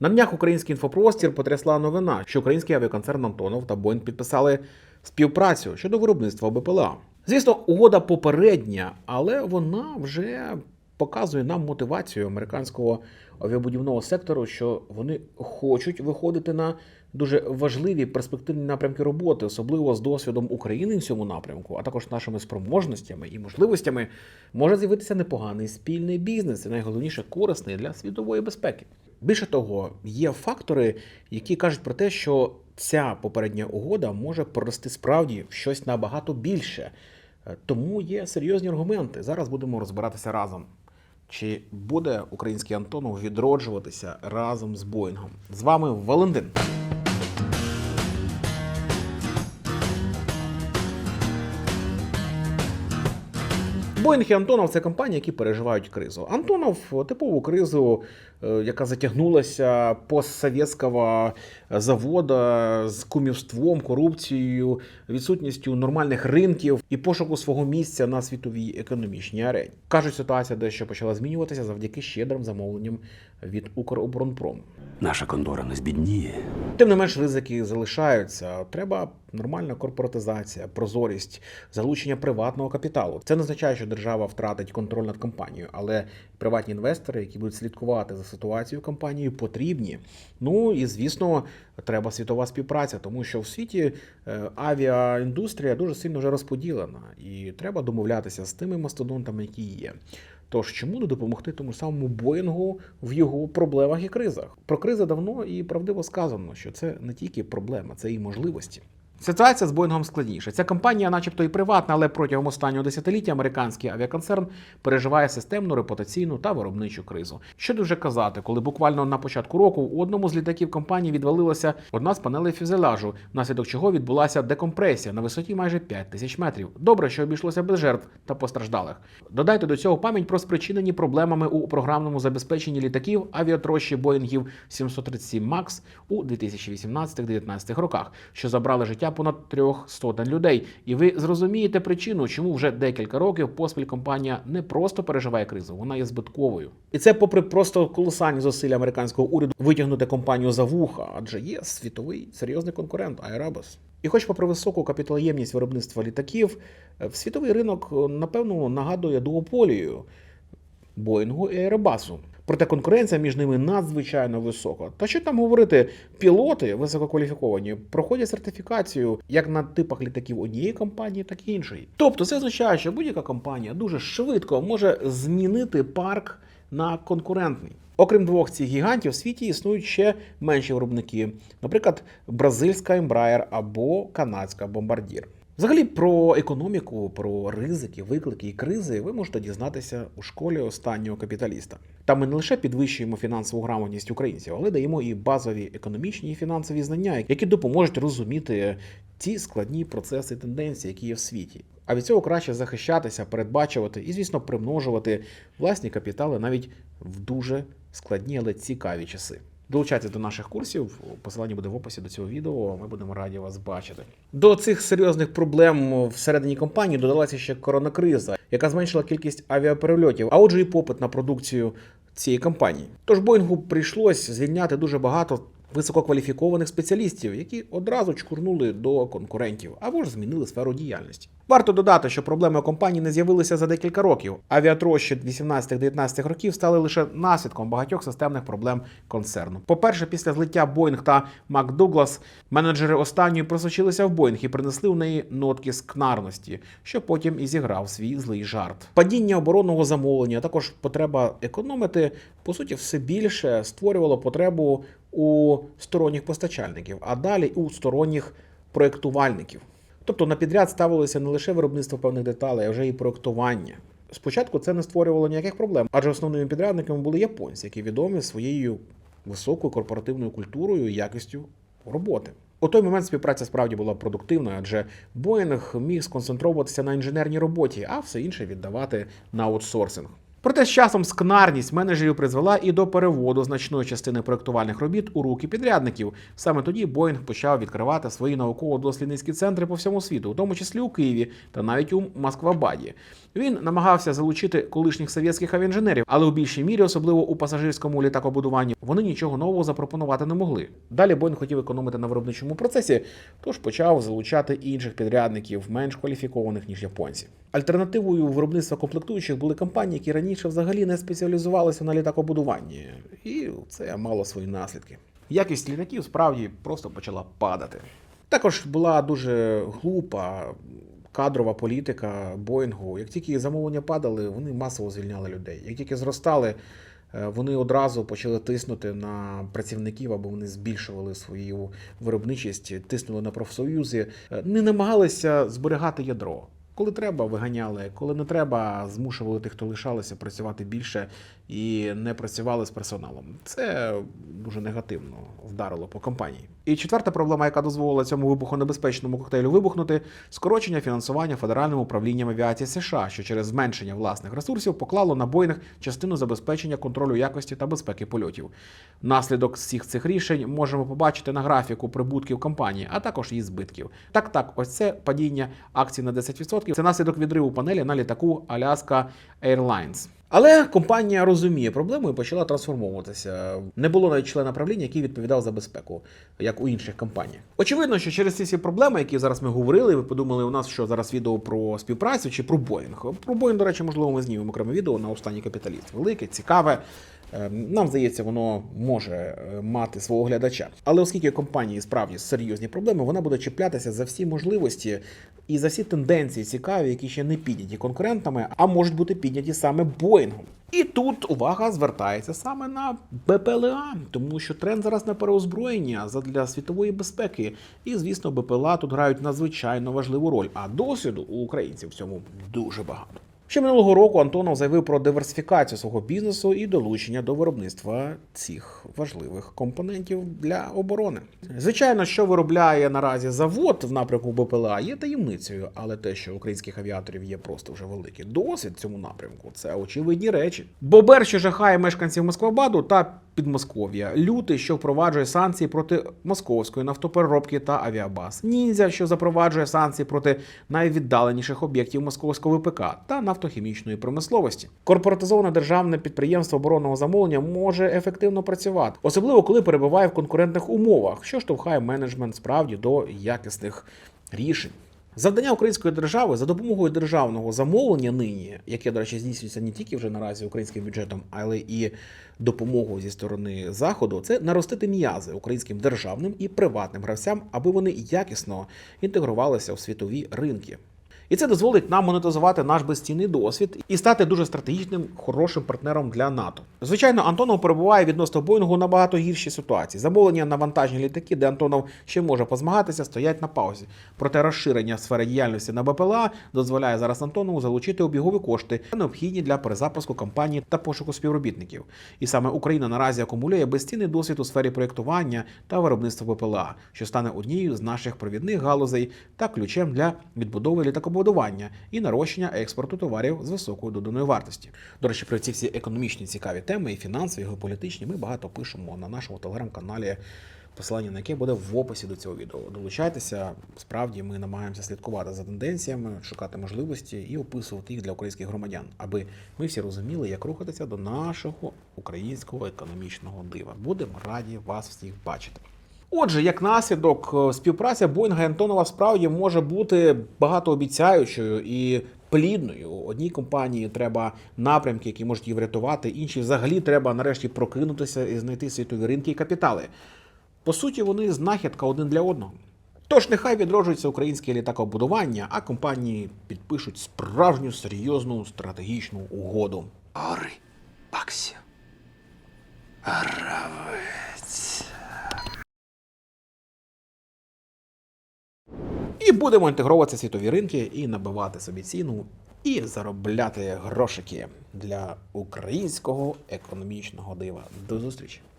На днях український інфопростір потрясла новина, що український авіаконцерн Антонов та Боїнг підписали співпрацю щодо виробництва БПЛА. Звісно, угода попередня, але вона вже показує нам мотивацію американського авіабудівного сектору, що вони хочуть виходити на дуже важливі перспективні напрямки роботи, особливо з досвідом України в цьому напрямку, а також нашими спроможностями і можливостями, може з'явитися непоганий спільний бізнес і найголовніше корисний для світової безпеки. Більше того, є фактори, які кажуть про те, що ця попередня угода може прорости справді в щось набагато більше. Е, Тому є серйозні аргументи. Зараз будемо розбиратися разом. Чи буде український Антонов відроджуватися разом з Боїнгом? З вами Валентин. Боїнг і Антонов це компанії, які переживають кризу. Антонов типову кризу, е, яка затягнулася постсовєтського завода з кумівством, корупцією, відсутністю нормальних ринків і пошуку свого місця на світовій економічній арені. Кажуть, ситуація дещо почала змінюватися завдяки щедрим замовленням від Укроборонпрому. Наша кондора не збідніє. Тим не менш, ризики залишаються. Треба нормальна корпоратизація, прозорість, залучення приватного капіталу. Це не означає, що держава втратить контроль над компанією, але приватні інвестори, які будуть слідкувати за ситуацією компанії, потрібні. Ну і звісно, треба світова співпраця, тому що в світі е, авіаіндустрія дуже сильно вже розподілена, і треба домовлятися з тими мастодонтами, які є. Тож чому не допомогти тому самому Боїнгу в його проблемах і кризах? Про кризи давно і правдиво сказано, що це не тільки проблема, це і можливості. Ситуація з Боїнгом складніша. Ця компанія, начебто, і приватна, але протягом останнього десятиліття американський авіаконцерн переживає системну репутаційну та виробничу кризу. Що дуже казати, коли буквально на початку року у одному з літаків компанії відвалилася одна з панелей фюзеляжу, внаслідок чого відбулася декомпресія на висоті майже 5 тисяч метрів. Добре, що обійшлося без жертв та постраждалих. Додайте до цього пам'ять про спричинені проблемами у програмному забезпеченні літаків авіатрощі Боїнгів 737 MAX у 2018-19 роках, що забрали життя понад трьох сотень людей. І ви зрозумієте причину, чому вже декілька років поспіль компанія не просто переживає кризу, вона є збитковою. І це попри просто колосальні зусилля американського уряду витягнути компанію за вуха, адже є світовий серйозний конкурент Airbus. І хоч попри високу капіталоємність виробництва літаків, е, світовий ринок е, напевно нагадує дуополію Боїнгу і Airbus. Проте конкуренція між ними надзвичайно висока. Та що там говорити, пілоти висококваліфіковані проходять сертифікацію як на типах літаків однієї компанії, так і іншої. Тобто це означає, що будь-яка компанія дуже швидко може змінити парк на конкурентний. Окрім двох цих гігантів, в світі існують ще менші виробники, наприклад, бразильська Embraer або канадська Bombardier. Взагалі про економіку, про ризики, виклики і кризи ви можете дізнатися у школі останнього капіталіста. Там ми не лише підвищуємо фінансову грамотність українців, але даємо і базові економічні і фінансові знання, які допоможуть розуміти ті складні процеси і тенденції, які є в світі. А від цього краще захищатися, передбачувати і, звісно, примножувати власні капітали навіть в дуже складні, але цікаві часи. Долучайтесь до наших курсів. Посилання буде в описі до цього відео. Ми будемо раді вас бачити. До цих серйозних проблем всередині компанії додалася ще коронакриза, яка зменшила кількість авіаперельотів, а отже, і попит на продукцію цієї компанії. Тож Боїнгу прийшлось звільняти дуже багато висококваліфікованих спеціалістів, які одразу чкурнули до конкурентів або ж змінили сферу діяльності. Варто додати, що проблеми компанії не з'явилися за декілька років. Авіатрощі 18-19 років стали лише наслідком багатьох системних проблем концерну. По-перше, після злиття Боїнг та МакДуглас менеджери останньої просочилися в Боїнг і принесли у неї нотки скнарності, що потім і зіграв свій злий жарт. Падіння оборонного замовлення, а також потреба економити, по суті, все більше створювало потребу у сторонніх постачальників, а далі у сторонніх проєктувальників. Тобто на підряд ставилося не лише виробництво певних деталей, а вже і проєктування. Спочатку це не створювало ніяких проблем, адже основними підрядниками були японці, які відомі своєю високою корпоративною культурою і якістю роботи. У той момент співпраця справді була продуктивною, адже Боїнг міг сконцентруватися на інженерній роботі, а все інше віддавати на аутсорсинг. Проте з часом скнарність менеджерів призвела і до переводу значної частини проєктувальних робіт у руки підрядників. Саме тоді Боїнг почав відкривати свої науково-дослідницькі центри по всьому світу, у тому числі у Києві та навіть у Москвабаді. Він намагався залучити колишніх совєтських авіанженерів, але у більшій мірі, особливо у пасажирському літакобудуванні, вони нічого нового запропонувати не могли. Далі Боїнг хотів економити на виробничому процесі, тож почав залучати інших підрядників, менш кваліфікованих ніж японці. Альтернативою виробництва комплектуючих були компанії, які раніше взагалі не спеціалізувалися на літакобудуванні, і це мало свої наслідки. Якість літаків справді просто почала падати. Також була дуже глупа кадрова політика Боїнгу. Як тільки замовлення падали, вони масово звільняли людей. Як тільки зростали, е, вони одразу почали тиснути на працівників, аби вони збільшували свою виробничість, тиснули на профсоюзи, Е, не намагалися зберігати ядро. Коли треба, виганяли, коли не треба, змушували тих, хто лишалися, працювати більше і не працювали з персоналом. Це дуже негативно вдарило по компанії. І четверта проблема, яка дозволила цьому вибухонебезпечному коктейлю вибухнути, скорочення фінансування федеральним управлінням авіації США, що через зменшення власних ресурсів поклало на Боїнг частину забезпечення контролю якості та безпеки польотів. Наслідок всіх цих рішень можемо побачити на графіку прибутків компанії, а також її збитків. Так, так, ось це падіння акцій на 10%. Це наслідок відриву панелі на літаку Alaska Airlines. Але компанія розуміє проблему і почала трансформовуватися. Не було навіть члена правління, який відповідав за безпеку, як у інших компаніях. Очевидно, що через ці всі проблеми, які зараз ми говорили, ви подумали, у нас що зараз відео про співпрацю чи про Боїнг. Про Боїнг, до речі, можливо, ми знімемо окреме відео на останній капіталіст. Велике, цікаве. Е, Нам здається, воно може е, мати свого глядача. Але оскільки компанії справді серйозні проблеми, вона буде чіплятися за всі можливості і за всі тенденції цікаві, які ще не підняті конкурентами, а можуть бути підняті саме Боїнгом. І тут увага звертається саме на БПЛА, тому що тренд зараз на переозброєння задля світової безпеки. І, звісно, БПЛА тут грають надзвичайно важливу роль. А досвіду у українців в цьому дуже багато. Ще минулого року Антонов заявив про диверсифікацію свого бізнесу і долучення до виробництва цих важливих компонентів для оборони. Звичайно, що виробляє наразі завод в напрямку БПЛА, є таємницею, але те, що українських авіаторів є просто вже великий досвід в цьому напрямку, це очевидні речі. Бобер, що жахає мешканців Москвабаду та Підмосков'я, лютий, що впроваджує санкції проти московської нафтопереробки та авіабаз, ніндзя, що запроваджує санкції проти найвіддаленіших об'єктів московського ВПК та нафтохімічної промисловості. Корпоратизоване державне підприємство оборонного замовлення може ефективно працювати, особливо коли перебуває в конкурентних умовах, що штовхає менеджмент справді до якісних рішень. Завдання української держави за допомогою державного замовлення нині, яке, до речі, здійснюється не тільки вже наразі українським бюджетом, але і допомогою зі сторони заходу, це наростити м'язи українським державним і приватним гравцям, аби вони якісно інтегрувалися в світові ринки. І це дозволить нам монетизувати наш безцінний досвід і стати дуже стратегічним, хорошим партнером для НАТО. Звичайно, Антонов перебуває відносно Боїнгу набагато гіршій ситуації. Замовлення на вантажні літаки, де Антонов ще може позмагатися, стоять на паузі. Проте розширення сфери діяльності на БПЛА дозволяє зараз Антонову залучити обігові кошти, необхідні для перезапуску кампанії та пошуку співробітників. І саме Україна наразі акумулює безцінний досвід у сфері проєктування та виробництва БПЛА, що стане однією з наших провідних галузей та ключем для відбудови літакобудування і нарощення експорту товарів з високою доданою вартості. До речі, про ці всі економічні цікаві теми, і фінансові, і геополітичні, ми багато пишемо на нашому телеграм-каналі. Посилання на яке буде в описі до цього відео. Долучайтеся. Справді ми намагаємося слідкувати за тенденціями, шукати можливості і описувати їх для українських громадян, аби ми всі розуміли, як рухатися до нашого українського економічного дива. Будемо раді вас всіх бачити. Отже, як наслідок, е, співпраця Боїнга і Антонова справді може бути багатообіцяючою і плідною. Одній компанії треба напрямки, які можуть її врятувати, іншій взагалі треба нарешті прокинутися і знайти світові ринки і капітали. По суті, вони знахідка один для одного. Тож нехай відроджується українське літакобудування, а компанії підпишуть справжню серйозну стратегічну угоду. Гори баксів. Гравець. Будемо інтегруватися в світові ринки і набивати собі ціну, і заробляти грошики для українського економічного дива. До зустрічі!